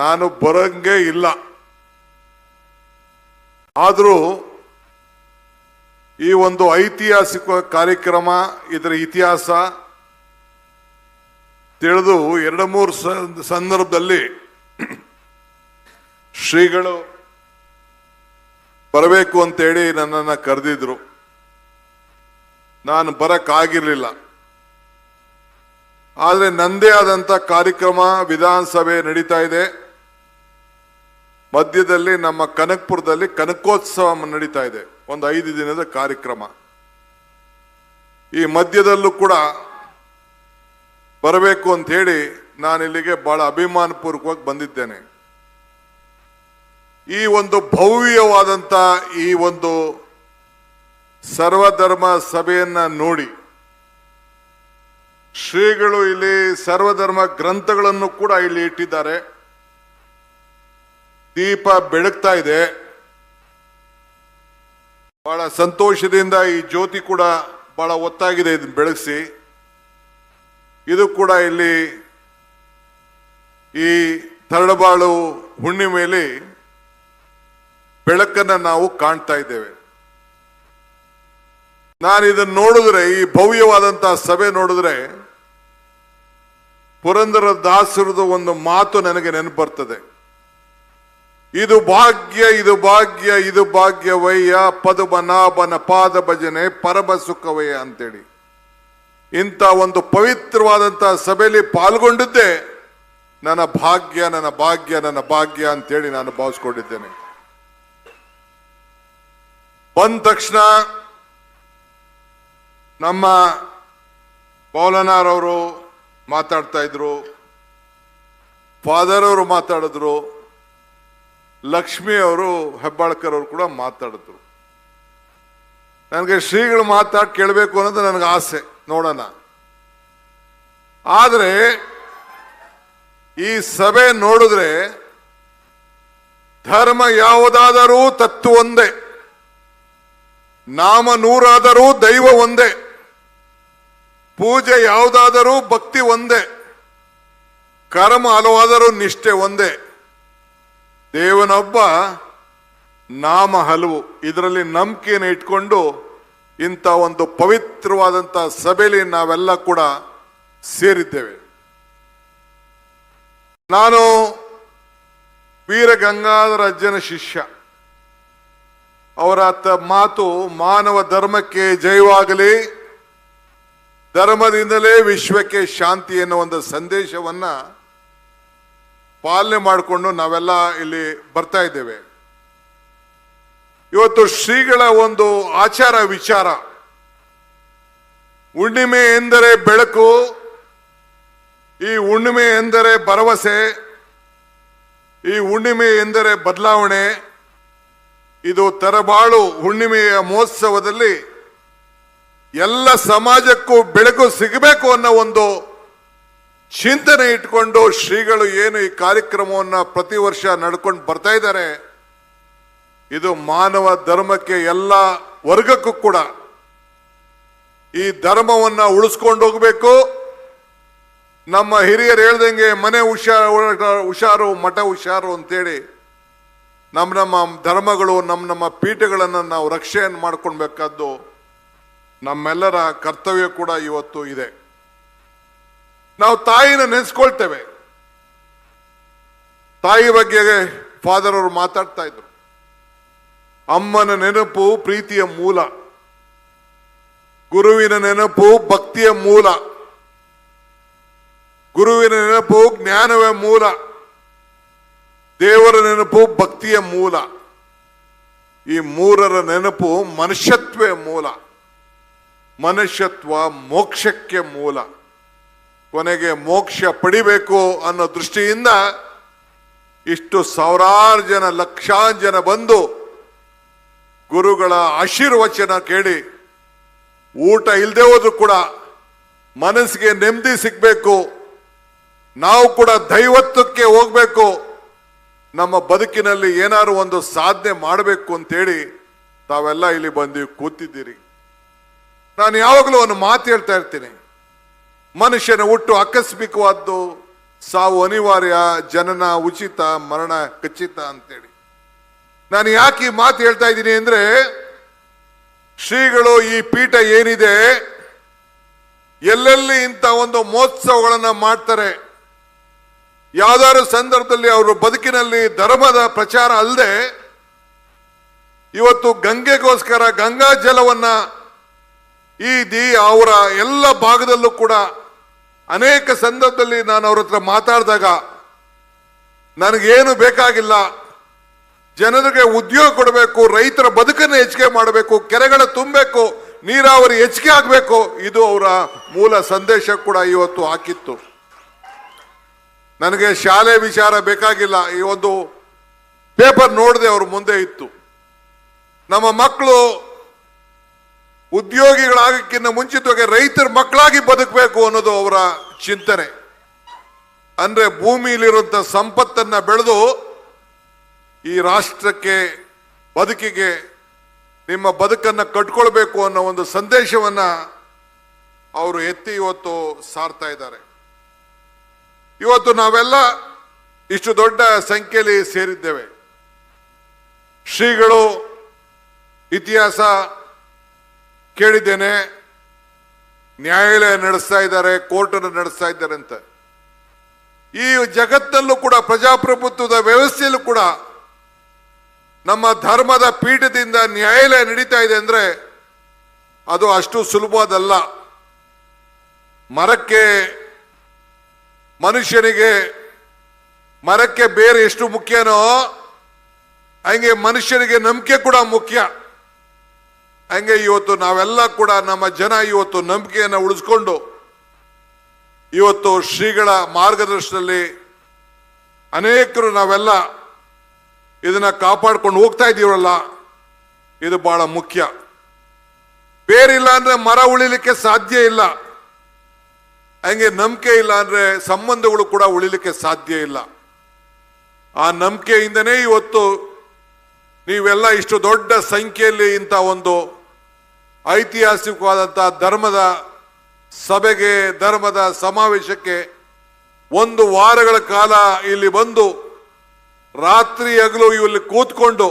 ನಾನು ಬರಂಗೆ ಇಲ್ಲ. ಆದರೂ ಈ ಒಂದು ಐತಿಹಾಸಿಕ ಕಾರ್ಯಕ್ರಮ, ಇದರ ಇತಿಹಾಸ ತಿಳಿದು ಎರಡು ಮೂರು ಸಂದರ್ಭದಲ್ಲಿ ಶ್ರೀಗಳು ಬರಬೇಕು ಅಂತೇಳಿ ನನ್ನನ್ನು ಕರೆದಿದ್ರು. ನಾನು ಬರಕ್ಕಾಗಿರ್ಲಿಲ್ಲ. ಆದರೆ ನಂದೇ ಆದಂಥ ಕಾರ್ಯಕ್ರಮ ವಿಧಾನಸಭೆ ನಡೀತಾ ಇದೆ. ಮಧ್ಯದಲ್ಲಿ ನಮ್ಮ ಕನಕ್ಪುರದಲ್ಲಿ ಕನಕೋತ್ಸವ ನಡೀತಾ ಇದೆ. ಒಂದು ಐದು ದಿನದ ಕಾರ್ಯಕ್ರಮ. ಈ ಮಧ್ಯದಲ್ಲೂ ಕೂಡ ಬರಬೇಕು ಅಂತ ಹೇಳಿ ನಾನು ಇಲ್ಲಿಗೆ ಬಹಳ ಅಭಿಮಾನಪೂರ್ವಕವಾಗಿ ಬಂದಿದ್ದೇನೆ. ಈ ಒಂದು ಭವ್ಯವಾದಂಥ ಈ ಒಂದು ಸರ್ವಧರ್ಮ ಸಭೆಯನ್ನ ನೋಡಿ, ಶ್ರೀಗಳು ಇಲ್ಲಿ ಸರ್ವಧರ್ಮ ಗ್ರಂಥಗಳನ್ನು ಕೂಡ ಇಲ್ಲಿ ಇಟ್ಟಿದ್ದಾರೆ. ದೀಪ ಬೆಳಗ್ತಾ ಇದೆ. ಬಹಳ ಸಂತೋಷದಿಂದ ಈ ಜ್ಯೋತಿ ಕೂಡ ಬಹಳ ಒತ್ತಾಗಿದೆ ಇದನ್ನು ಬೆಳಗಿಸಿ. ಇದು ಕೂಡ ಇಲ್ಲಿ ಈ ತರಳಬಾಳು ಹುಣ್ಣಿಮೆಯಲ್ಲಿ ಬೆಳಕನ್ನು ನಾವು ಕಾಣ್ತಾ ಇದ್ದೇವೆ. ನಾನು ಇದನ್ನು ನೋಡಿದ್ರೆ, ಈ ಭವ್ಯವಾದಂತಹ ಸಭೆ ನೋಡಿದ್ರೆ ಪುರಂದರ ದಾಸರದು ಒಂದು ಮಾತು ನನಗೆ ನೆನಪು ಬರ್ತದೆ. ಇದು ಭಾಗ್ಯ ಇದು ಭಾಗ್ಯ, ಇದು ಭಾಗ್ಯವಯ್ಯ, ಪದುಮನಾಭನ ಪಾದ ಭಜನೆ, ಪರಮ ಸುಖವಯ್ಯ ಅಂತೇಳಿ. ಇಂಥ ಒಂದು ಪವಿತ್ರವಾದಂತಹ ಸಭೆಯಲ್ಲಿ ಪಾಲ್ಗೊಂಡಿದ್ದೆ. ನನ್ನ ಭಾಗ್ಯ ನನ್ನ ಭಾಗ್ಯ ನನ್ನ ಭಾಗ್ಯ ಅಂತೇಳಿ ನಾನು ಭಾವಿಸ್ಕೊಂಡಿದ್ದೇನೆ. ಬಂದ ತಕ್ಷಣ ನಮ್ಮ ಪೌಲನಾರ್ ಅವರು ಮಾತಾಡ್ತಾ ಇದ್ರು, ಫಾದರ್ ಅವರು ಮಾತಾಡಿದ್ರು. ಲಕ್ಷ್ಮಿ ಅವರು ಹೆಬ್ಬಾಳ್ಕರ್ ಅವರು ಕೂಡ ಮಾತಾಡಿದ್ರು. ನನಗೆ ಶ್ರೀಗಳು ಮಾತಾಡಿ ಕೇಳಬೇಕು ಅನ್ನೋದು ನನಗೆ ಆಸೆ, ನೋಡೋಣ. ಆದರೆ ಈ ಸಭೆ ನೋಡಿದ್ರೆ ಧರ್ಮ ಯಾವುದಾದರೂ ತತ್ವ ಒಂದೇ, ನಾಮ ನೂರಾದರೂ ದೈವ ಒಂದೇ, ಪೂಜೆ ಯಾವುದಾದರೂ ಭಕ್ತಿ ಒಂದೇ, ಕರ್ಮ ಹಲವಾದರೂ ನಿಷ್ಠೆ ಒಂದೇ. ದೇವನೊಬ್ಬ ನಾಮ ಹಲವು ಇದರಲ್ಲಿ ನಂಬಿಕೆಯನ್ನು ಇಟ್ಕೊಂಡು ಇಂಥ ಒಂದು ಪವಿತ್ರವಾದಂಥ ಸಭೆಯಲ್ಲಿ ನಾವೆಲ್ಲ ಕೂಡ ಸೇರಿದ್ದೇವೆ. ನಾನು ವೀರ ಗಂಗಾಧರ ಅಜ್ಜನ ಶಿಷ್ಯ. ಅವರ ಮಾತು ಮಾನವ ಧರ್ಮಕ್ಕೆ ಜಯವಾಗಲಿ, ಧರ್ಮದಿಂದಲೇ ವಿಶ್ವಕ್ಕೆ ಶಾಂತಿ ಎನ್ನುವ ಒಂದು ಸಂದೇಶವನ್ನ ಪಾಲನೆ ಮಾಡಿಕೊಂಡು ನಾವೆಲ್ಲ ಇಲ್ಲಿ ಬರ್ತಾ ಇದ್ದೇವೆ. ಇವತ್ತು ಶ್ರೀಗಳ ಒಂದು ಆಚಾರ ವಿಚಾರ. ಹುಣ್ಣಿಮೆ ಎಂದರೆ ಬೆಳಕು, ಈ ಹುಣ್ಣಿಮೆ ಎಂದರೆ ಭರವಸೆ, ಈ ಹುಣ್ಣಿಮೆ ಎಂದರೆ ಬದಲಾವಣೆ, ಇದು ತರಬಾಳು ಹುಣ್ಣಿಮೆಯ ಮಹೋತ್ಸವದಲ್ಲಿ ಎಲ್ಲ ಸಮಾಜಕ್ಕೂ ಬೆಳಕು ಸಿಗಬೇಕು ಅನ್ನೋ ಒಂದು ಚಿಂತನೆ ಇಟ್ಕೊಂಡು ಶ್ರೀಗಳು ಏನು ಈ ಕಾರ್ಯಕ್ರಮವನ್ನ ಪ್ರತಿ ವರ್ಷ ನಡ್ಕೊಂಡು ಬರ್ತಾ ಇದ್ದಾರೆ, ಇದು ಮಾನವ ಧರ್ಮಕ್ಕೆ ಎಲ್ಲ ವರ್ಗಕ್ಕೂ ಕೂಡ. ಈ ಧರ್ಮವನ್ನ ಉಳಿಸ್ಕೊಂಡು ಹೋಗಬೇಕು. ನಮ್ಮ ಹಿರಿಯರು ಹೇಳ್ದಂಗೆ ಮನೆ ಹುಷಾರು ಹುಷಾರು, ಮಠ ಹುಷಾರು ಅಂತೇಳಿ ನಮ್ಮ ನಮ್ಮ ಧರ್ಮಗಳು, ನಮ್ಮ ನಮ್ಮ ಪೀಠಗಳನ್ನು ನಾವು ರಕ್ಷೆಯನ್ನು ಮಾಡ್ಕೊಳ್ಬೇಕಾದ್ದು ನಮ್ಮೆಲ್ಲರ ಕರ್ತವ್ಯ ಕೂಡ ಇವತ್ತು ಇದೆ. ನಾವು ತಾಯಿನ ನೆನೆಸ್ಕೊಳ್ತೇವೆ. ತಾಯಿ ಬಗ್ಗೆ ಫಾದರ್ ಅವರು ಮಾತಾಡ್ತಾ ಇದ್ರು. ಅಮ್ಮನ ನೆನಪು ಪ್ರೀತಿಯ ಮೂಲ. ಗುರುವಿನ ನೆನಪು ಭಕ್ತಿಯ ಮೂಲ. ಗುರುವಿನ ನೆನಪು ಜ್ಞಾನವೇ ಮೂಲ. ದೇವರ ನೆನಪು ಭಕ್ತಿಯ ಮೂಲ. ಈ ಮೂರರ ನೆನಪು ಮನುಷ್ಯತ್ವೇ ಮೂಲ. ಮನುಷ್ಯತ್ವ ಮೋಕ್ಷಕ್ಕೆ ಮೂಲ. ಕೊನೆಗೆ ಮೋಕ್ಷ ಪಡಿಬೇಕು ಅನ್ನೋ ದೃಷ್ಟಿಯಿಂದ ಇಷ್ಟು ಸಾವಿರಾರು ಜನ, ಲಕ್ಷಾಂತರ ಜನ ಬಂದು ಗುರುಗಳ ಆಶೀರ್ವಚನ ಕೇಳಿ, ಊಟ ಇಲ್ಲದೆ ಹೋದ್ರು ಕೂಡ ಮನಸ್ಸಿಗೆ ನೆಮ್ಮದಿ ಸಿಗ್ಬೇಕು, ನಾವು ಕೂಡ ದೈವತ್ವಕ್ಕೆ ಹೋಗ್ಬೇಕು, ನಮ್ಮ ಬದುಕಿನಲ್ಲಿ ಏನಾದ್ರು ಒಂದು ಸಾಧನೆ ಮಾಡಬೇಕು ಅಂತೇಳಿ ತಾವೆಲ್ಲ ಇಲ್ಲಿ ಬಂದು ಕೂತಿದ್ದೀರಿ. ನಾನು ಯಾವಾಗಲೂ ಒಂದು ಮಾತು ಹೇಳ್ತಾ ಇರ್ತೀನಿ. ಮನುಷ್ಯನ ಹುಟ್ಟು ಆಕಸ್ಮಿಕವಾದ್ದು ಸಾವು ಅನಿವಾರ್ಯ, ಜನನ ಉಚಿತ, ಮರಣ ಖಚಿತ ಅಂತೇಳಿ. ನಾನು ಯಾಕೆ ಈ ಮಾತು ಹೇಳ್ತಾ ಇದ್ದೀನಿ ಅಂದ್ರೆ, ಶ್ರೀಗಳು ಈ ಪೀಠ ಏನಿದೆ, ಎಲ್ಲೆಲ್ಲಿ ಇಂಥ ಒಂದು ಮಹೋತ್ಸವಗಳನ್ನ ಮಾಡ್ತಾರೆ, ಯಾವ್ದಾದ್ರು ಸಂದರ್ಭದಲ್ಲಿ ಅವರು ಬದುಕಿನಲ್ಲಿ ಧರ್ಮದ ಪ್ರಚಾರ ಅಲ್ಲದೆ ಇವತ್ತು ಗಂಗೆಗೋಸ್ಕರ ಗಂಗಾ ಜಲವನ್ನ ಈ ದಿ ಅವರ ಎಲ್ಲ ಭಾಗದಲ್ಲೂ ಕೂಡ ಅನೇಕ ಸಂದರ್ಭದಲ್ಲಿ ನಾನು ಅವ್ರ ಹತ್ರ ಮಾತಾಡಿದಾಗ ನನಗೇನು ಬೇಕಾಗಿಲ್ಲ, ಜನರಿಗೆ ಉದ್ಯೋಗ ಕೊಡಬೇಕು, ರೈತರ ಬದುಕನ್ನು ಹೆಚ್ಚಿಗೆ ಮಾಡಬೇಕು, ಕೆರೆಗಳ ತುಂಬಬೇಕು, ನೀರಾವರಿ ಹೆಚ್ಚಿಗೆ ಆಗಬೇಕು, ಇದು ಅವರ ಮೂಲ ಸಂದೇಶ ಕೂಡ ಇವತ್ತು ಹಾಕಿತ್ತು. ನನಗೆ ಶಾಲೆ ವಿಚಾರ ಬೇಕಾಗಿಲ್ಲ, ಈ ಒಂದು ಪೇಪರ್ ನೋಡದೆ ಅವ್ರ ಮುಂದೆ ಇತ್ತು. ನಮ್ಮ ಮಕ್ಕಳು ಉದ್ಯೋಗಿಗಳಾಗಕ್ಕಿಂತ ಮುಂಚಿತವಾಗಿ ರೈತರ ಮಕ್ಕಳಾಗಿ ಬದುಕಬೇಕು ಅನ್ನೋದು ಅವರ ಚಿಂತನೆ. ಅಂದ್ರೆ ಭೂಮಿಯಲ್ಲಿರುವಂತ ಸಂಪತ್ತನ್ನ ಬೆಳೆದು ಈ ರಾಷ್ಟ್ರಕ್ಕೆ ಬದುಕಿಗೆ ನಿಮ್ಮ ಬದುಕನ್ನ ಕಟ್ಕೊಳ್ಬೇಕು ಅನ್ನೋ ಒಂದು ಸಂದೇಶವನ್ನ ಅವರು ಎತ್ತಿ ಇವತ್ತು ಸಾರ್ತಾ ಇದ್ದಾರೆ. ಇವತ್ತು ನಾವೆಲ್ಲ ಇಷ್ಟು ದೊಡ್ಡ ಸಂಖ್ಯೆಯಲ್ಲಿ ಸೇರಿದ್ದೇವೆ. ಶ್ರೀಗಳು ಇತಿಹಾಸ ಕೇಳಿದ್ದೇನೆ, ನ್ಯಾಯಾಲಯ ನಡೆಸ್ತಾ ಇದ್ದಾರೆ ಕೋರ್ಟ್ ಅನ್ನು ನಡೆಸ್ತಾ ಇದ್ದಾರೆ ಅಂತ. ಈ ಜಗತ್ತಲ್ಲೂ ಕೂಡ, ಪ್ರಜಾಪ್ರಭುತ್ವದ ವ್ಯವಸ್ಥೆಯಲ್ಲೂ ಕೂಡ, ನಮ್ಮ ಧರ್ಮದ ಪೀಠದಿಂದ ನ್ಯಾಯಾಲಯ ನಡೀತಾ ಇದೆ ಅಂದ್ರೆ, ಅದು ಅಷ್ಟು ಸುಲಭದಲ್ಲ. ಮರಕ್ಕೆ ಮನುಷ್ಯನಿಗೆ, ಮರಕ್ಕೆ ಬೇರೆ ಎಷ್ಟು ಮುಖ್ಯನೋ, ಹಂಗೆ ಮನುಷ್ಯನಿಗೆ ನಂಬಿಕೆ ಕೂಡ ಮುಖ್ಯ. ಹಂಗೆ ಇವತ್ತು ನಾವೆಲ್ಲ ಕೂಡ ನಮ್ಮ ಜನ ಇವತ್ತು ನಂಬಿಕೆಯನ್ನು ಉಳಿಸ್ಕೊಂಡು ಇವತ್ತು ಶ್ರೀಗಳ ಮಾರ್ಗದರ್ಶನದಲ್ಲಿ ಅನೇಕರು ನಾವೆಲ್ಲ ಇದನ್ನ ಕಾಪಾಡ್ಕೊಂಡು ಹೋಗ್ತಾ ಇದೀವಲ್ಲ ಇದು ಬಹಳ ಮುಖ್ಯ. ಬೇರಿಲ್ಲ ಅಂದ್ರೆ ಮರ ಉಳಿಲಿಕ್ಕೆ ಸಾಧ್ಯ ಇಲ್ಲ. ಹಂಗೆ ನಂಬಿಕೆ ಇಲ್ಲ ಅಂದ್ರೆ ಸಂಬಂಧಗಳು ಕೂಡ ಉಳಿಲಿಕ್ಕೆ ಸಾಧ್ಯ ಇಲ್ಲ. ಆ ನಂಬಿಕೆಯಿಂದನೇ ಇವತ್ತು ನೀವೆಲ್ಲ ಇಷ್ಟು ದೊಡ್ಡ ಸಂಖ್ಯೆಯಲ್ಲಿ ಇಂಥ ಒಂದು ಐತಿಹಾಸಿಕವಾದಂತಹ ಧರ್ಮದ ಸಭೆಗೆ, ಧರ್ಮದ ಸಮಾವೇಶಕ್ಕೆ ಒಂದು ವಾರಗಳ ಕಾಲ ಇಲ್ಲಿ ಬಂದು ರಾತ್ರಿ ಹಗಲು ಇಲ್ಲಿ ಕೂತ್ಕೊಂಡು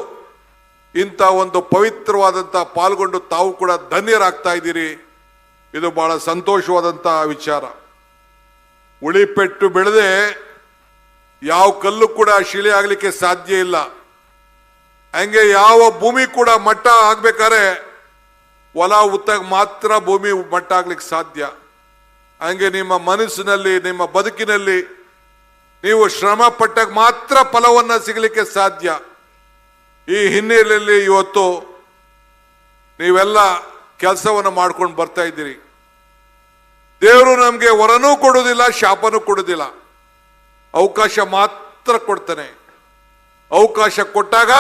ಇಂಥ ಒಂದು ಪವಿತ್ರವಾದಂಥ ಪಾಲ್ಗೊಂಡು ತಾವು ಕೂಡ ಧನ್ಯರಾಗ್ತಾ ಇದ್ದೀರಿ. ಇದು ಬಹಳ ಸಂತೋಷವಾದಂಥ ವಿಚಾರ. ಉಳಿಪೆಟ್ಟು ಬೆಳೆದೆ ಯಾವ ಕಲ್ಲು ಕೂಡ ಶಿಲೆ ಆಗಲಿಕ್ಕೆ ಸಾಧ್ಯ ಇಲ್ಲ. ಹಂಗೆ ಯಾವ ಭೂಮಿ ಕೂಡ ಮಟ್ಟ ಆಗ್ಬೇಕಾದ್ರೆ ಹೊಲ ಉತ್ತಾಗ ಮಾತ್ರ ಭೂಮಿ ಮಟ್ಟ ಆಗ್ಲಿಕ್ಕೆ ಸಾಧ್ಯ. ಹಂಗೆ ನಿಮ್ಮ ಮನಸ್ಸಿನಲ್ಲಿ, ನಿಮ್ಮ ಬದುಕಿನಲ್ಲಿ ನೀವು ಶ್ರಮ ಪಟ್ಟಾಗ ಮಾತ್ರ ಫಲವನ್ನ ಸಿಗಲಿಕ್ಕೆ ಸಾಧ್ಯ. ಈ ಹಿನ್ನೆಲೆಯಲ್ಲಿ ಇವತ್ತು ನೀವೆಲ್ಲ ಕೆಲಸವನ್ನು ಮಾಡ್ಕೊಂಡು ಬರ್ತಾ ಇದ್ದೀರಿ. ದೇವರು ನಮಗೆ ವರನೂ ಕೊಡುವುದಿಲ್ಲ ಶಾಪನೂ ಕೊಡುವುದಿಲ್ಲ ಅವಕಾಶ ಮಾತ್ರ ಕೊಡ್ತಾನೆ. ಅವಕಾಶ ಕೊಟ್ಟಾಗ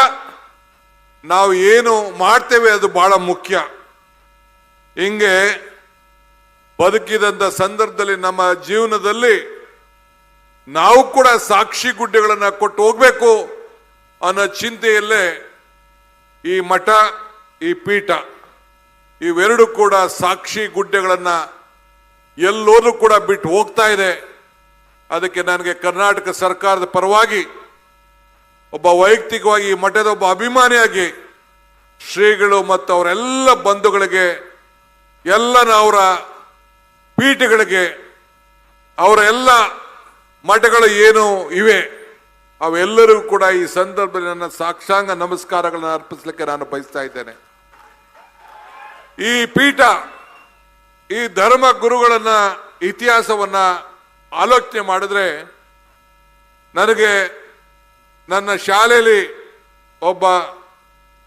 ನಾವು ಏನು ಮಾಡ್ತೇವೆ ಅದು ಬಹಳ ಮುಖ್ಯ. ಹಿಂಗೆ ಬದುಕಿದಂತ ಸಂದರ್ಭದಲ್ಲಿ ನಮ್ಮ ಜೀವನದಲ್ಲಿ ನಾವು ಕೂಡ ಸಾಕ್ಷಿ ಗುಡ್ಡೆಗಳನ್ನ ಕೊಟ್ಟು ಹೋಗ್ಬೇಕು ಅನ್ನೋ ಚಿಂತೆಯಲ್ಲೇ ಈ ಮಠ, ಈ ಪೀಠ, ಇವೆರಡು ಕೂಡ ಸಾಕ್ಷಿ ಗುಡ್ಡೆಗಳನ್ನ ಎಲ್ಲೋದು ಕೂಡ ಬಿಟ್ಟು ಹೋಗ್ತಾ ಇದೆ. ಅದಕ್ಕೆ ನನಗೆ ಕರ್ನಾಟಕ ಸರ್ಕಾರದ ಪರವಾಗಿ ಒಬ್ಬ ವೈಯಕ್ತಿಕವಾಗಿ ಈ ಮಠದ ಒಬ್ಬ ಅಭಿಮಾನಿಯಾಗಿ ಶ್ರೀಗಳು ಮತ್ತು ಅವರೆಲ್ಲ ಬಂಧುಗಳಿಗೆ ಎಲ್ಲ ಅವರ ಪೀಠಗಳಿಗೆ ಅವರ ಎಲ್ಲ ಮಠಗಳು ಏನು ಇವೆ ಅವೆಲ್ಲರಿಗೂ ಕೂಡ ಈ ಸಂದರ್ಭದಲ್ಲಿ ನನ್ನ ಸಾಕ್ಷಾಂಗ ನಮಸ್ಕಾರಗಳನ್ನು ಅರ್ಪಿಸಲಿಕ್ಕೆ ನಾನು ಬಯಸ್ತಾ ಇದ್ದೇನೆ. ಈ ಪೀಠ, ಈ ಧರ್ಮ ಗುರುಗಳನ್ನ ಇತಿಹಾಸವನ್ನ ಆಲೋಚನೆ ಮಾಡಿದ್ರೆ ನನಗೆ ನನ್ನ ಶಾಲೆಯಲ್ಲಿ ಒಬ್ಬ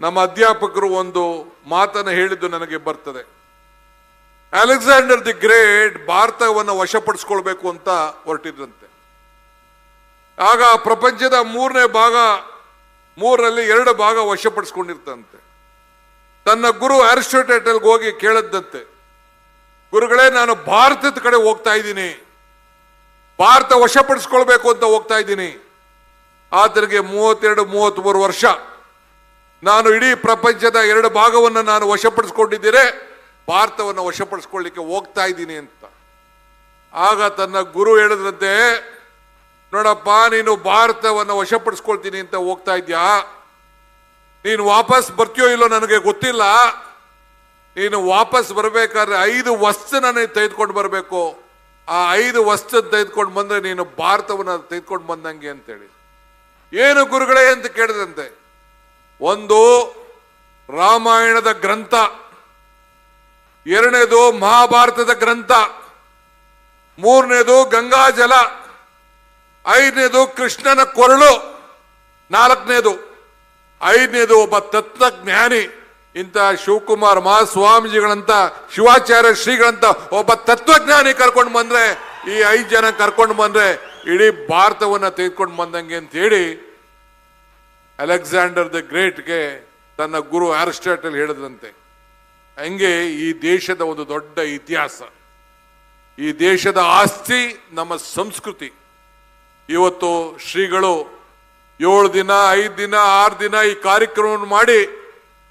ನಮ್ಮ ಅಧ್ಯಾಪಕರು ಒಂದು ಮಾತನ್ನು ಹೇಳಿದ್ದು ನನಗೆ ಬರ್ತದೆ. ಅಲೆಕ್ಸಾಂಡರ್ ದಿ ಗ್ರೇಟ್ ಭಾರತವನ್ನು ವಶಪಡಿಸ್ಕೊಳ್ಬೇಕು ಅಂತ ಹೊರಟಿದ್ರಂತೆ. ಆಗ ಪ್ರಪಂಚದ ಮೂರನೇ ಭಾಗ, ಮೂರರಲ್ಲಿ ಎರಡು ಭಾಗ ವಶಪಡಿಸ್ಕೊಂಡಿರ್ತಂತೆ. ತನ್ನ ಗುರು ಅರಿಸ್ಟೋಟೇಟಲ್ಗೆ ಹೋಗಿ ಕೇಳದ್ದಂತೆ, ಗುರುಗಳೇ ನಾನು ಭಾರತದ ಕಡೆ ಹೋಗ್ತಾ ಇದ್ದೀನಿ. ಭಾರತ ವಶಪಡಿಸ್ಕೊಳ್ಬೇಕು ಅಂತ ಹೋಗ್ತಾ ಇದ್ದೀನಿ. ಆತನಿಗೆ ಮೂವತ್ತೆರಡು, ಮೂವತ್ತ್ಮೂರು ವರ್ಷ. ನಾನು ಇಡೀ ಪ್ರಪಂಚದ ಎರಡು ಭಾಗವನ್ನು ನಾನು ವಶಪಡಿಸ್ಕೊಂಡಿದ್ದೀರೆ ಭಾರತವನ್ನು ವಶಪಡಿಸ್ಕೊಳ್ಳಿಕ್ಕೆ ಹೋಗ್ತಾ ಇದ್ದೀನಿ ಅಂತ. ಆಗ ತನ್ನ ಗುರು ಹೇಳಿದ್ರಂತೆ ನೋಡಪ್ಪ, ನೀನು ಭಾರತವನ್ನು ವಶಪಡಿಸ್ಕೊಳ್ತೀನಿ ಅಂತ ಹೋಗ್ತಾ ಇದ್ಯಾ? ನೀನು ವಾಪಸ್ ಬರ್ತೀಯೋ ಇಲ್ಲೋ ನನಗೆ ಗೊತ್ತಿಲ್ಲ. ನೀನು ವಾಪಸ್ ಬರಬೇಕಾದ್ರೆ ಐದು ವಸ್ತುನ ನೀನು ತೆಗೆದುಕೊಂಡು ಬರಬೇಕು. ಆ ಐದು ವಸ್ತು ತೆಗೆದುಕೊಂಡು ಬಂದ್ರೆ ನೀನು ಭಾರತವನ್ನು ತೆಗೆದುಕೊಂಡು ಬಂದಂಗೆ ಅಂತೇಳಿ. ಏನು ಗುರುಗಳೇ ಅಂತ ಕೇಳಿದಂತೆ ಒಂದು ರಾಮಾಯಣದ ಗ್ರಂಥ. ಎರಡನೇದು ಮಹಾಭಾರತದ ಗ್ರಂಥ, ಮೂರನೇದು ಗಂಗಾಜಲ ಐದನೇದು ಕೃಷ್ಣನ ಕೊರಳು, ನಾಲ್ಕನೇದು, ಐದನೇದು ಒಬ್ಬ ತತ್ವಜ್ಞಾನಿ, ಇಂಥ ಶಿವಕುಮಾರ್ ಮಹಾಸ್ವಾಮೀಜಿಗಳಂತ ಶಿವಾಚಾರ್ಯ ಶ್ರೀಗಳಂತ ಒಬ್ಬ ತತ್ವಜ್ಞಾನಿ ಕರ್ಕೊಂಡು ಬಂದ್ರೆ, ಈ ಐದು ಜನ ಕರ್ಕೊಂಡು ಬಂದ್ರೆ ಇಡೀ ಭಾರತವನ್ನ ತೆಗೆದುಕೊಂಡು ಬಂದಂಗೆ ಅಂತ ಹೇಳಿ ಅಲೆಕ್ಸಾಂಡರ್ ದ ಗ್ರೇಟ್ಗೆ ತನ್ನ ಗುರು ಅರಿಸ್ಟಾಟಲ್ ಹೇಳಿದಂತೆ. ಹಂಗೆ ಈ ದೇಶದ ಒಂದು ದೊಡ್ಡ ಇತಿಹಾಸ. ಈ ದೇಶದ ಆಸ್ತಿ ನಮ್ಮ ಸಂಸ್ಕೃತಿ. ಇವತ್ತು ಶ್ರೀಗಳು ಏಳು ದಿನ, ಐದು ದಿನ, ಆರು ದಿನ ಈ ಕಾರ್ಯಕ್ರಮವನ್ನು ಮಾಡಿ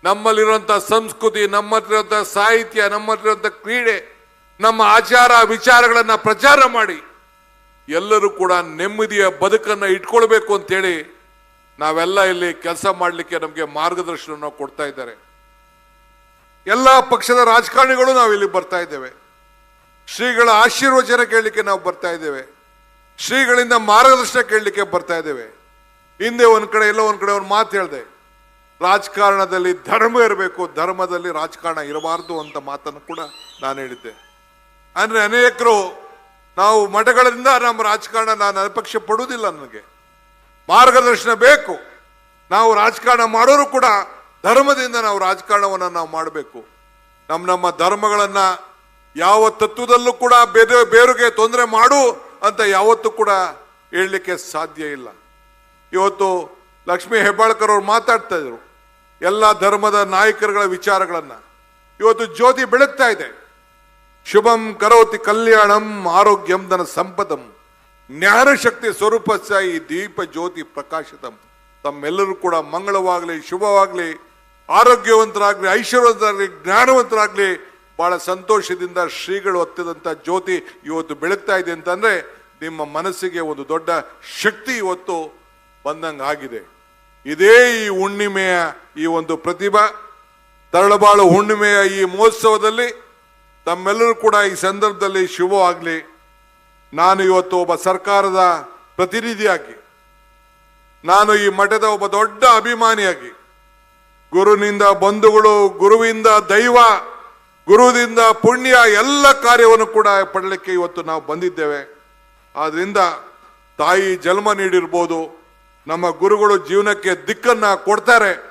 ನಮ್ಮಲ್ಲಿರುವಂಥ ಸಂಸ್ಕೃತಿ, ನಮ್ಮಲ್ಲಿರುವಂಥ ಸಾಹಿತ್ಯ, ನಮ್ಮಲ್ಲಿರುವಂಥ ಕ್ರೀಡೆ, ನಮ್ಮ ಆಚಾರ ವಿಚಾರಗಳನ್ನು ಪ್ರಚಾರ ಮಾಡಿ ಎಲ್ಲರೂ ಕೂಡ ನೆಮ್ಮದಿಯ ಬದುಕನ್ನು ಇಟ್ಕೊಳ್ಬೇಕು ಅಂತೇಳಿ ನಾವೆಲ್ಲ ಇಲ್ಲಿ ಕೆಲಸ ಮಾಡಲಿಕ್ಕೆ ನಮಗೆ ಮಾರ್ಗದರ್ಶನ ಕೊಡ್ತಾ ಇದ್ದಾರೆ. ಎಲ್ಲ ಪಕ್ಷದ ರಾಜಕಾರಣಿಗಳು ನಾವು ಇಲ್ಲಿ ಬರ್ತಾ ಇದ್ದೇವೆ. ಶ್ರೀಗಳ ಆಶೀರ್ವಚನ ಕೇಳಲಿಕ್ಕೆ ನಾವು ಬರ್ತಾ ಇದ್ದೇವೆ. ಶ್ರೀಗಳಿಂದ ಮಾರ್ಗದರ್ಶನ ಕೇಳಲಿಕ್ಕೆ ಬರ್ತಾ ಇದ್ದೇವೆ. ಹಿಂದೆ ಒಂದು ಕಡೆ, ಎಲ್ಲ ಒಂದು ಕಡೆ ಒಂದು ಮಾತು ಹೇಳಿದೆ, ರಾಜಕಾರಣದಲ್ಲಿ ಧರ್ಮ ಇರಬೇಕು, ಧರ್ಮದಲ್ಲಿ ರಾಜಕಾರಣ ಇರಬಾರ್ದು ಅಂತ ಮಾತನ್ನು ಕೂಡ ನಾನು ಹೇಳಿದ್ದೆ. ಅಂದ್ರೆ ಅನೇಕರು, ನಾವು ಮಠಗಳಿಂದ ನಮ್ಮ ರಾಜಕಾರಣ ನಾನು ಅಪೇಕ್ಷೆ ಪಡುವುದಿಲ್ಲ ನನಗೆ. ಮಾರ್ಗದರ್ಶನ ಬೇಕು. ನಾವು ರಾಜಕಾರಣ ಮಾಡೋರು ಕೂಡ ಧರ್ಮದಿಂದ ನಾವು ರಾಜಕಾರಣವನ್ನು ನಾವು ಮಾಡಬೇಕು. ನಮ್ಮ ನಮ್ಮ ಧರ್ಮಗಳನ್ನ ಯಾವ ತತ್ವದಲ್ಲೂ ಕೂಡ ಬೇರೆ ಬೇರುಗೆ ತೊಂದರೆ ಮಾಡು ಅಂತ ಯಾವತ್ತೂ ಕೂಡ ಹೇಳಲಿಕ್ಕೆ ಸಾಧ್ಯ ಇಲ್ಲ. ಇವತ್ತು ಲಕ್ಷ್ಮೀ ಹೆಬ್ಬಾಳ್ಕರ್ ಅವರು ಮಾತಾಡ್ತಾ ಇದ್ರು. ಎಲ್ಲ ಧರ್ಮದ ನಾಯಕರುಗಳ ವಿಚಾರಗಳನ್ನ. ಇವತ್ತು ಜ್ಯೋತಿ ಬೆಳಗ್ತಾ ಇದೆ. ಶುಭಂ ಕರೋತಿ ಕಲ್ಯಾಣಂ ಆರೋಗ್ಯಂ ಧನ ಸಂಪದಂ. ಜ್ಞಾನಶಕ್ತಿ ಸ್ವರೂಪ ಸಾಯಿ ದೀಪ ಜ್ಯೋತಿ ಪ್ರಕಾಶಿತಂ. ತಮ್ಮೆಲ್ಲರೂ ಕೂಡ ಮಂಗಳವಾಗಲಿ, ಶುಭವಾಗಲಿ. ಆರೋಗ್ಯವಂತರಾಗ್ಲಿ, ಐಶ್ವರ್ಯವಂತರಾಗಲಿ, ಜ್ಞಾನವಂತರಾಗಲಿ ಬಹಳ ಸಂತೋಷದಿಂದ ಶ್ರೀಗಳು ಹೊತ್ತಿದಂಥ ಜ್ಯೋತಿ ಇವತ್ತು ಬೆಳಗ್ತಾ ಇದೆ ಅಂತಂದ್ರೆ ನಿಮ್ಮ ಮನಸ್ಸಿಗೆ ಒಂದು ದೊಡ್ಡ ಶಕ್ತಿ ಇವತ್ತು ಬಂದಂಗೆ ಆಗಿದೆ. ಇದೇ ಈ ಹುಣ್ಣಿಮೆಯ ಈ ಒಂದು ಪ್ರತಿಭಾ, ತರಳಬಾಳು ಹುಣ್ಣಿಮೆಯ ಈ ಮಹೋತ್ಸವದಲ್ಲಿ ತಮ್ಮೆಲ್ಲರೂ ಕೂಡ ಈ ಸಂದರ್ಭದಲ್ಲಿ ಶುಭವಾಗಲಿ ನಾನು ಇವತ್ತು ಒಬ್ಬ ಸರ್ಕಾರದ ಪ್ರತಿನಿಧಿಯಾಗಿ, ನಾನು ಈ ಮಠದ ಒಬ್ಬ ದೊಡ್ಡ ಅಭಿಮಾನಿಯಾಗಿ ಗುರುನಿಂದ ಬಂಧುಗಳು, ಗುರುವಿಂದ ದೈವ ಗುರುದಿಂದ ಪುಣ್ಯ ಎಲ್ಲ ಕಾರ್ಯವನ್ನು ಕೂಡ ಪಡಲಿಕ್ಕೆ ಇವತ್ತು ನಾವು ಬಂದಿದ್ದೇವೆ. ಆದ್ರಿಂದ ತಾಯಿ ಜನ್ಮ ನೀಡಿರ್ಬೋದು. ನಮ್ಮ ಗುರುಗಳು ಜೀವನಕ್ಕೆ ದಿಕ್ಕನ್ನ ಕೊಡ್ತಾರೆ.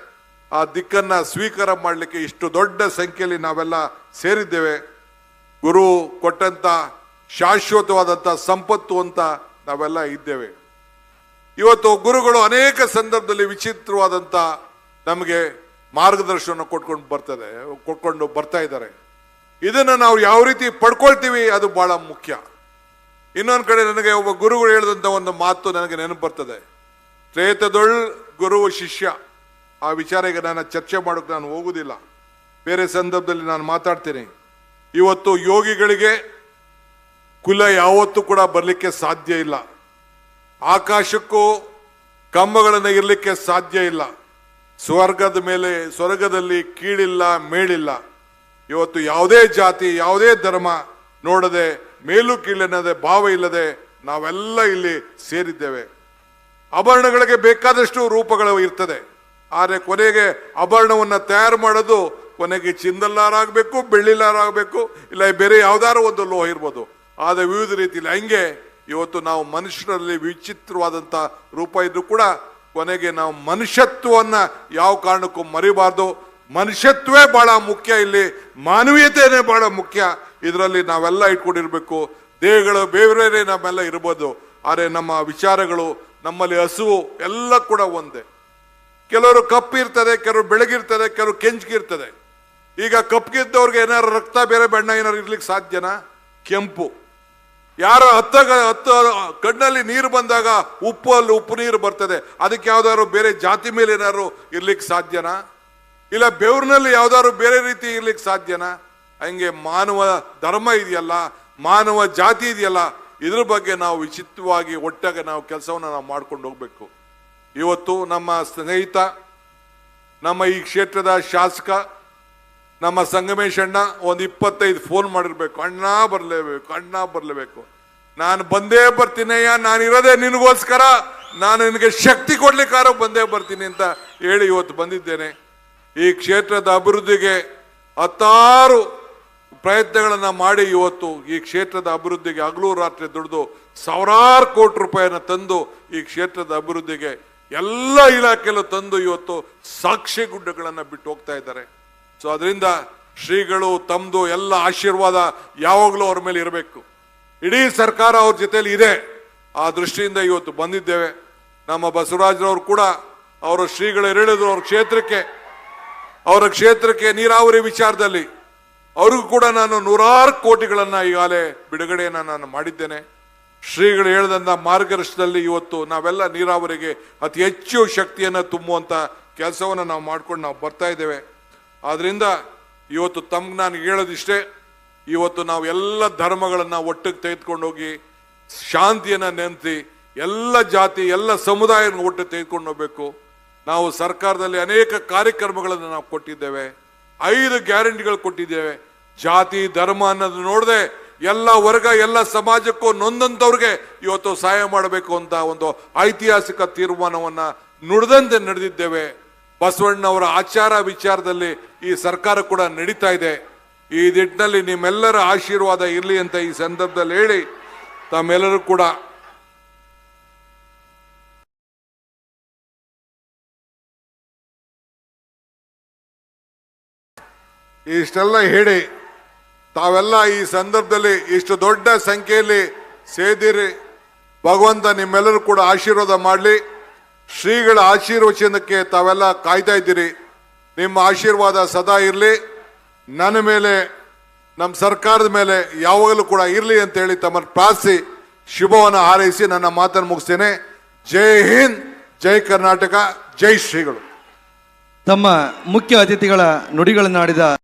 ಆ ದಿಕ್ಕನ್ನ ಸ್ವೀಕಾರ ಮಾಡಲಿಕ್ಕೆ ಇಷ್ಟು ದೊಡ್ಡ ಸಂಖ್ಯೆಯಲ್ಲಿ ನಾವೆಲ್ಲ ಸೇರಿದ್ದೇವೆ. ಗುರು ಕೊಟ್ಟಂತ ಶಾಶ್ವತವಾದಂಥ ಸಂಪತ್ತು ಅಂತ ನಾವೆಲ್ಲ ಇದ್ದೇವೆ. ಇವತ್ತು ಗುರುಗಳು ಅನೇಕ ಸಂದರ್ಭದಲ್ಲಿ ವಿಚಿತ್ರವಾದಂಥ ನಮಗೆ ಮಾರ್ಗದರ್ಶನ ಕೊಟ್ಕೊಂಡು ಬರ್ತದೆ, ಕೊಟ್ಕೊಂಡು ಬರ್ತಾ ಇದ್ದಾರೆ. ಇದನ್ನು ನಾವು ಯಾವ ರೀತಿ ಪಡ್ಕೊಳ್ತೀವಿ, ಅದು ಬಹಳ ಮುಖ್ಯ. ಇನ್ನೊಂದು ಕಡೆ ನನಗೆ ಒಬ್ಬ ಗುರುಗಳು ಹೇಳಿದಂಥ ಒಂದು ಮಾತು ನನಗೆ ನೆನಪು ಬರ್ತದೆ. ತ್ರೇತದೊಳ್ ಗುರು ಶಿಷ್ಯ. ಆ ವಿಚಾರ ಈಗ ನಾನು ಚರ್ಚೆ ಮಾಡೋಕ್ಕೆ ನಾನು ಹೋಗುವುದಿಲ್ಲ ಬೇರೆ ಸಂದರ್ಭದಲ್ಲಿ ನಾನು ಮಾತಾಡ್ತೀನಿ. ಇವತ್ತು ಯೋಗಿಗಳಿಗೆ ಕುಲ ಯಾವತ್ತೂ ಕೂಡ ಬರಲಿಕ್ಕೆ ಸಾಧ್ಯ ಇಲ್ಲ. ಆಕಾಶಕ್ಕೂ ಕಂಬಗಳನ್ನು ಇರಲಿಕ್ಕೆ ಸಾಧ್ಯ ಇಲ್ಲ. ಸ್ವರ್ಗದ ಮೇಲೆ, ಸ್ವರ್ಗದಲ್ಲಿ ಕೀಳಿಲ್ಲ, ಮೇಳಿಲ್ಲ. ಇವತ್ತು ಯಾವುದೇ ಜಾತಿ, ಯಾವುದೇ ಧರ್ಮ ನೋಡದೆ, ಮೇಲು ಕೀಳೆನ್ನದೆ ಭಾವ ಇಲ್ಲದೆ ನಾವೆಲ್ಲ ಇಲ್ಲಿ ಸೇರಿದ್ದೇವೆ. ಆಭರಣಗಳಿಗೆ ಬೇಕಾದಷ್ಟು ರೂಪಗಳು ಇರ್ತದೆ. ಆದರೆ ಕೊನೆಗೆ ಆಭರಣವನ್ನು ತಯಾರು ಮಾಡೋದು ಕೊನೆಗೆ ಚಿಂದಲ್ಲಾರಾಗಬೇಕು, ಬೆಳ್ಳಿಲಾರಾಗಬೇಕು, ಇಲ್ಲ ಬೇರೆ ಯಾವ್ದಾರು ಒಂದು ಲೋಹ ಇರ್ಬೋದು. ಆದರೆ ವಿವಿಧ ರೀತಿಯಲ್ಲಿ ಹಂಗೆ ಇವತ್ತು ನಾವು ಮನುಷ್ಯರಲ್ಲಿ ವಿಚಿತ್ರವಾದಂಥ ರೂಪ ಇದ್ರೂ ಕೂಡ ಕೊನೆಗೆ ನಾವು ಮನುಷ್ಯತ್ವವನ್ನ ಯಾವ ಕಾರಣಕ್ಕೂ ಮರಿಬಾರ್ದು. ಮನುಷ್ಯತ್ವೇ ಬಹಳ ಮುಖ್ಯ ಇಲ್ಲಿ. ಮಾನವೀಯತೆಯೇ ಬಹಳ ಮುಖ್ಯ. ಇದರಲ್ಲಿ ನಾವೆಲ್ಲ ಇಟ್ಕೊಂಡಿರ್ಬೇಕು. ದೇಹಗಳು ಬೇರೆ ನಮ್ಮೆಲ್ಲ ಇರ್ಬೋದು. ಆದರೆ ನಮ್ಮ ವಿಚಾರಗಳು, ನಮ್ಮಲ್ಲಿ ಹಸುವು ಎಲ್ಲ ಕೂಡ ಒಂದೇ. ಕೆಲವರು ಕಪ್ಪಿರ್ತದೆ ಕೆಲವರು ಬೆಳಗಿರ್ತದೆ, ಕೆಲವರು ಕೆಂಚ್ಗಿರ್ತದೆ ಈಗ ಕಪ್ಪಿಗಿದ್ದವ್ರಿಗೆ ಏನಾದ್ರು ರಕ್ತ ಬೇರೆ ಬಣ್ಣ ಏನಾದ್ರು ಇರ್ಲಿಕ್ಕೆ ಸಾಧ್ಯನಾ? ಕೆಂಪು. ಯಾರೋ ಹತ್ತ ಹತ್ತ ಕಣ್ಣಲ್ಲಿ ನೀರು ಬಂದಾಗ ಉಪ್ಪು ಅಲ್ಲಿ ಉಪ್ಪು ನೀರು ಬರ್ತದೆ. ಅದಕ್ಕೆ ಯಾವ್ದಾದ್ರು ಬೇರೆ ಜಾತಿ ಮೇಲೆ ಏನಾದ್ರು ಇರ್ಲಿಕ್ಕೆ ಸಾಧ್ಯನಾ? ಇಲ್ಲ ಬೆವ್ರಿನಲ್ಲಿ ಯಾವ್ದಾದ್ರು ಬೇರೆ ರೀತಿ ಇರ್ಲಿಕ್ಕೆ ಸಾಧ್ಯನಾ? ಹಂಗೆ ಮಾನವ ಧರ್ಮ ಇದೆಯಲ್ಲ, ಮಾನವ ಜಾತಿ ಇದೆಯಲ್ಲ, ಇದ್ರ ಬಗ್ಗೆ ನಾವು ವಿಚಿತ್ರವಾಗಿ ಒಟ್ಟಾಗಿ ನಾವು ಕೆಲಸವನ್ನು ನಾವು ಮಾಡ್ಕೊಂಡು ಹೋಗ್ಬೇಕು. ಇವತ್ತು ನಮ್ಮ ಸ್ನೇಹಿತ, ನಮ್ಮ ಈ ಕ್ಷೇತ್ರದ ಶಾಸಕ ನಮ್ಮ ಸಂಗಮೇಶ್ ಅಣ್ಣ ಒಂದು ಇಪ್ಪತ್ತೈದು ಫೋನ್ ಮಾಡಿರ್ಬೇಕು. ಅಣ್ಣ ಬರಲೇಬೇಕು ಅಣ್ಣ ಬರಲೇಬೇಕು. ನಾನು ಬಂದೇ ಬರ್ತೀನಯ್ಯ ನಾನು ಇರೋದೇ ನಿನಗೋಸ್ಕರ. ನಾನು ನಿನಗೆ ಶಕ್ತಿ ಕೊಡ್ಲಿಕ್ಕಾರ ಬಂದೇ ಬರ್ತೀನಿ ಅಂತ ಹೇಳಿ ಇವತ್ತು ಬಂದಿದ್ದೇನೆ. ಈ ಕ್ಷೇತ್ರದ ಅಭಿವೃದ್ಧಿಗೆ ಹತ್ತಾರು ಪ್ರಯತ್ನಗಳನ್ನು ಮಾಡಿ ಇವತ್ತು ಈ ಕ್ಷೇತ್ರದ ಅಭಿವೃದ್ಧಿಗೆ ಹಗಲು ರಾತ್ರಿ ದುಡಿದು ಸಾವಿರಾರು ಕೋಟಿ ರೂಪಾಯಿಯನ್ನು ತಂದು ಈ ಕ್ಷೇತ್ರದ ಅಭಿವೃದ್ಧಿಗೆ ಎಲ್ಲ ಇಲಾಖೆಯಲ್ಲೂ ತಂದು ಇವತ್ತು ಸಾಕ್ಷಿ ಗುಡ್ಡಗಳನ್ನು ಬಿಟ್ಟು ಹೋಗ್ತಾ ಇದ್ದಾರೆ. ಸೊ ಅದರಿಂದ ಶ್ರೀಗಳು ತಮ್ಮದು ಎಲ್ಲ ಆಶೀರ್ವಾದ ಯಾವಾಗಲೂ ಅವ್ರ ಮೇಲೆ ಇರಬೇಕು. ಇಡೀ ಸರ್ಕಾರ ಅವ್ರ ಜೊತೆಯಲ್ಲಿ ಇದೆ. ಆ ದೃಷ್ಟಿಯಿಂದ ಇವತ್ತು ಬಂದಿದ್ದೇವೆ. ನಮ್ಮ ಬಸವರಾಜರವರು ಕೂಡ ಅವರು ಶ್ರೀಗಳು ಹೇಳಿದ್ರು ಅವ್ರ ಕ್ಷೇತ್ರಕ್ಕೆ, ಅವರ ಕ್ಷೇತ್ರಕ್ಕೆ ನೀರಾವರಿ ವಿಚಾರದಲ್ಲಿ ಅವ್ರಿಗೂ ಕೂಡ ನಾನು ನೂರಾರು ಕೋಟಿಗಳನ್ನು ಈಗಾಗಲೇ ಬಿಡುಗಡೆಯನ್ನು ನಾನು ಮಾಡಿದ್ದೇನೆ. ಶ್ರೀಗಳು ಹೇಳಿದಂಥ ಮಾರ್ಗದರ್ಶನದಲ್ಲಿ ಇವತ್ತು ನಾವೆಲ್ಲ ನೀರಾವರಿಗೆ ಅತಿ ಹೆಚ್ಚು ಶಕ್ತಿಯನ್ನು ತುಂಬುವಂಥ ಕೆಲಸವನ್ನು ನಾವು ಮಾಡ್ಕೊಂಡು ನಾವು ಬರ್ತಾ ಇದ್ದೇವೆ. ಆದ್ರಿಂದ ಇವತ್ತು ತಮ್ಗೆ ನಾನು ಹೇಳೋದಿಷ್ಟೇ, ಇವತ್ತು ನಾವು ಎಲ್ಲ ಧರ್ಮಗಳನ್ನು ಒಟ್ಟಿಗೆ ತೆಗೆದುಕೊಂಡೋಗಿ, ಶಾಂತಿಯನ್ನ ನೆನೆಸಿ, ಎಲ್ಲ ಜಾತಿ, ಎಲ್ಲ ಸಮುದಾಯನ ಒಟ್ಟು ತೆಗೆದುಕೊಂಡು ಹೋಗ್ಬೇಕು ನಾವು ಸರ್ಕಾರದಲ್ಲಿ ಅನೇಕ ಕಾರ್ಯಕ್ರಮಗಳನ್ನು ನಾವು ಕೊಟ್ಟಿದ್ದೇವೆ. ಐದು ಗ್ಯಾರಂಟಿಗಳು ಕೊಟ್ಟಿದ್ದೇವೆ. ಜಾತಿ, ಧರ್ಮ ಅನ್ನೋದು ನೋಡದೆ ಎಲ್ಲ ವರ್ಗ, ಎಲ್ಲ ಸಮಾಜಕ್ಕೂ ನೊಂದಂತವ್ರಿಗೆ ಇವತ್ತು ಸಹಾಯ ಮಾಡಬೇಕು ಅಂತ ಒಂದು ಐತಿಹಾಸಿಕ ತೀರ್ಮಾನವನ್ನು ನುಡಿದಂತೆ ನಡೆದಿದ್ದೇವೆ. ಬಸವಣ್ಣವರ ಆಚಾರ ವಿಚಾರದಲ್ಲಿ ಈ ಸರ್ಕಾರ ಕೂಡ ನಡೀತಾ ಇದೆ. ಈ ನಿಟ್ಟಿನಲ್ಲಿ ನಿಮ್ಮೆಲ್ಲರ ಆಶೀರ್ವಾದ ಇರಲಿ ಅಂತ ಈ ಸಂದರ್ಭದಲ್ಲಿ ಹೇಳಿ ತಮ್ಮೆಲ್ಲರೂ ಕೂಡ ಇಷ್ಟೆಲ್ಲ ಹೇಳಿ ತಾವೆಲ್ಲ ಈ ಸಂದರ್ಭದಲ್ಲಿ ಇಷ್ಟು ದೊಡ್ಡ ಸಂಖ್ಯೆಯಲ್ಲಿ ಸೇದಿರಿ. ಭಗವಂತ ನಿಮ್ಮೆಲ್ಲರೂ ಕೂಡ ಆಶೀರ್ವಾದ ಮಾಡಲಿ. ಶ್ರೀಗಳ ಆಶೀರ್ವಚನಕ್ಕೆ ತಾವೆಲ್ಲ ಕಾಯ್ತಾ ಇದ್ದೀರಿ. ನಿಮ್ಮ ಆಶೀರ್ವಾದ ಸದಾ ಇರಲಿ. ನನ್ನ ಮೇಲೆ, ನಮ್ಮ ಸರ್ಕಾರದ ಮೇಲೆ ಯಾವಾಗಲೂ ಕೂಡ ಇರಲಿ ಅಂತ ಹೇಳಿ ತಮ್ಮನ್ನು ಪ್ರಾರ್ಥಿಸಿ, ಶುಭವನ್ನು ಹಾರೈಸಿ ನನ್ನ ಮಾತನ್ನು ಮುಗಿಸ್ತೇನೆ. ಜೈ ಹಿಂದ್, ಜೈ ಕರ್ನಾಟಕ, ಜೈ ಶ್ರೀಗಳು. ತಮ್ಮ ಮುಖ್ಯ ಅತಿಥಿಗಳ ನುಡಿಗಳನ್ನಾಡಿದ